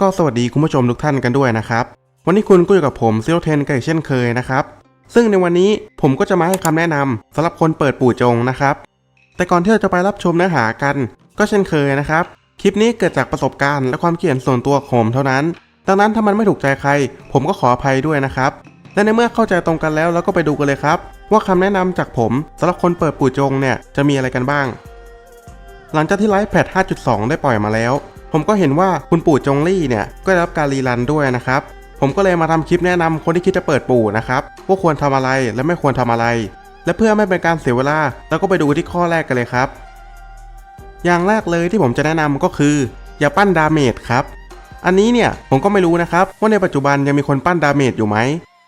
ก็สวัสดีคุณผู้ชมทุกท่านกันด้วยนะครับ วันนี้คุณก็อยู่กับผมซิโรเทนกันเช่นเคยนะครับ ซึ่งในวันนี้ผมก็จะมาให้คำแนะนำสำหรับคนเปิดปู่จงนะครับ แต่ก่อนที่เราจะไปรับชมเนื้อหากันก็เช่นเคยนะครับ คลิปนี้เกิดจากประสบการณ์และความเขียนส่วนตัวของผมเท่านั้น ดังนั้นถ้ามันไม่ถูกใจใคร ผมก็ขออภัยด้วยนะครับ และในเมื่อเข้าใจตรงกันแล้วเราก็ไปดูกันเลยครับ ว่าคำแนะนำจากผมสำหรับคนเปิดปู่จงเนี่ยจะมีอะไรกันบ้าง หลังจากที่ไลฟ์แพท5.2 ได้ปล่อยมาแล้ว ผมก็เห็นว่าคุณปู่จงลี่เนี่ยก็ได้รับการรีรันด้วยนะครับ ผมก็เลยมาทำคลิปแนะนำคนที่คิดจะเปิดปู่นะครับว่าควรทำอะไรและไม่ควรทำอะไร และเพื่อไม่เป็นการเสียเวลาเราก็ไปดูที่ข้อแรกกันเลยครับ อย่างแรกเลยที่ผมจะแนะนำก็คือ อย่าปั้นดาเมจครับอันนี้เนี่ยผมก็ไม่รู้นะครับว่าในปัจจุบันยังมีคนปั้นดาเมจอยู่ไหม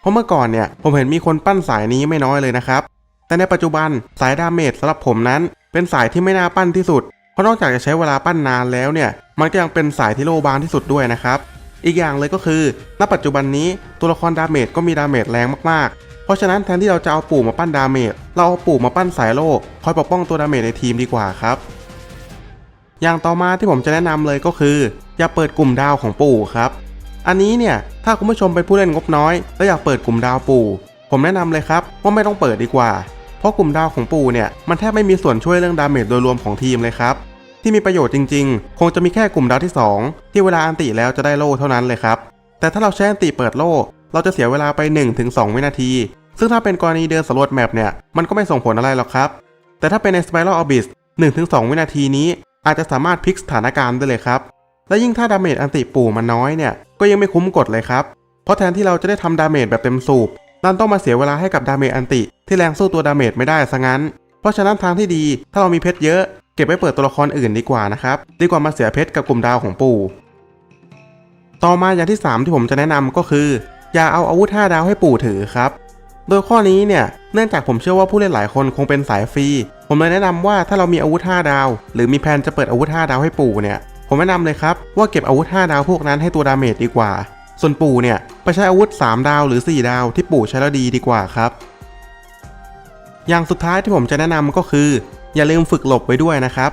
เพราะเมื่อก่อนเนี่ยผมเห็นมีคนปั้นสายนี้ไม่น้อยเลยนะครับแต่ในปัจจุบันสายดาเมจสำหรับผมนั้น เป็นสายที่ไม่น่าปั้นที่สุด เพราะนอกจากจะใช้เวลาปั้นนานแล้วเนี่ย มันก็ยังเป็นสายที่โลบางที่สุดด้วยนะครับ อีกอย่างเลยก็คือ ณ ปัจจุบันนี้ตัวละครดาเมจก็มีดาเมจแรงมากๆ เพราะฉะนั้นแทนที่เราจะเอาปู่มาปั้นดาเมจ เราเอาปู่มาปั้นสายโลคอยปกป้องตัวดาเมจในทีมดีกว่าครับ อย่างต่อมาที่ผมจะแนะนำเลยก็คือ อย่าเปิดกลุ่มดาวของปู่ครับ อันนี้เนี่ยถ้าคุณผู้ชมเป็นผู้เล่นงบน้อย แล้วอยากเปิดกลุ่มดาวปู่ ผมแนะนำเลยครับว่าไม่ต้องเปิดดีกว่า ราะกลุ่มดาวของปู่เนี่ยมันแทบไม่มีส่วนช่วยเรื่องดาเมจโดยรวมของทีมเลยครับ ที่มีประโยชน์จริงๆ คงจะมีแค่กลุ่มดาวที่ 2 ที่เวลาอันติแล้วจะได้โล่เท่านั้นเลยครับ แต่ถ้าเราใช้อันติเปิดโล่ เราจะเสียเวลาไป 1-2 วินาที ซึ่งถ้าเป็นกรณีเดินสำรวจแมปเนี่ยมันก็ไม่ส่งผลอะไรหรอกครับ แต่ถ้าเป็นใน Spiral Abyss 1-2 วินาทีนี้ อาจจะสามารถพลิกสถานการณ์ได้เลยครับและยิ่งถ้าดาเมจอันติปู่มันน้อยเนี่ยก็ยังไม่คุ้มกดเลยครับเพราะแทนที่เราจะได้ทำดาเมจแบบเต็มสูบ นั่นต้องมาเสียเวลาให้กับดาเมจอันติ ที่แรงสู้ตัวดาเมจไม่ได้ซะงั้น เพราะฉะนั้นทางที่ดี ถ้าเรามีเพชรเยอะ เก็บไว้เปิดตัวละครอื่นดีกว่านะครับ ดีกว่ามาเสียเพชรกับกลุ่มดาวของปู่ ต่อมาอย่างที่ 3 ที่ผมจะแนะนำก็คือ อย่าเอาอาวุธ 5 ดาวให้ปู่ถือครับ โดยข้อนี้เนี่ย เนื่องจากผมเชื่อว่าผู้เล่นหลายคนคงเป็นสายฟรี ผมเลยแนะนำว่าถ้าเรามีอาวุธ 5 ดาว หรือมีแผนจะเปิดอาวุธ 5 ดาวให้ปู่เนี่ย ผมแนะนำเลยครับว่าเก็บอาวุธ 5 ดาวพวกนั้นให้ตัวดาเมจดีกว่า ส่วนปู่เนี่ยไปใช้อาวุธ 3 ดาวหรือ 4 ดาวที่ปู่ใช้แล้วดีดีกว่าครับ อย่างสุดท้ายที่ผมจะแนะนำก็คือ อย่าลืมฝึกหลบไว้ด้วยนะครับ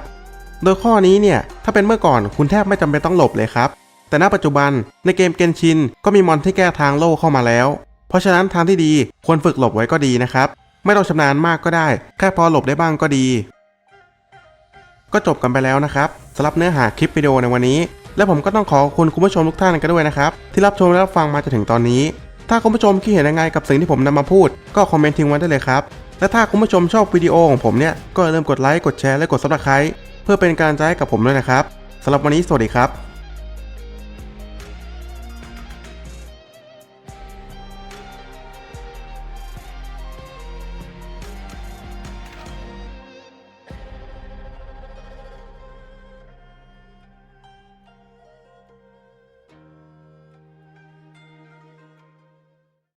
โดยข้อนี้เนี่ยถ้าเป็นเมื่อก่อนคุณแทบไม่จำเป็นต้องหลบเลยครับ แต่ณปัจจุบันในเกมเกนชินก็มีมอนที่แก้ทางโล่เข้ามาแล้ว เพราะฉะนั้นทางที่ดีควรฝึกหลบไว้ก็ดีนะครับ ไม่ต้องชำนาญมากก็ได้ แค่พอหลบได้บ้างก็ดี ก็จบกันไปแล้วนะครับสำหรับเนื้อหาคลิปวิดีโอในวันนี้ และผมก็ต้องขอขอบคุณคุณผู้ชมทุกท่านกันด้วยนะครับ ที่รับชมและรับฟังมาจนถึงตอนนี้ ถ้าคุณผู้ชมคิดเห็นยังไงกับสิ่งที่ผมนำมาพูด ก็คอมเมนต์ทิ้งไว้ได้เลยครับ และถ้าคุณผู้ชมชอบวิดีโอของผมเนี่ยก็อย่าลืมกดไลค์กดแชร์และกดซับสไครต์เพื่อเป็นกำลังใจให้กับผมด้วยนะครับสำหรับวันนี้สวัสดีครับ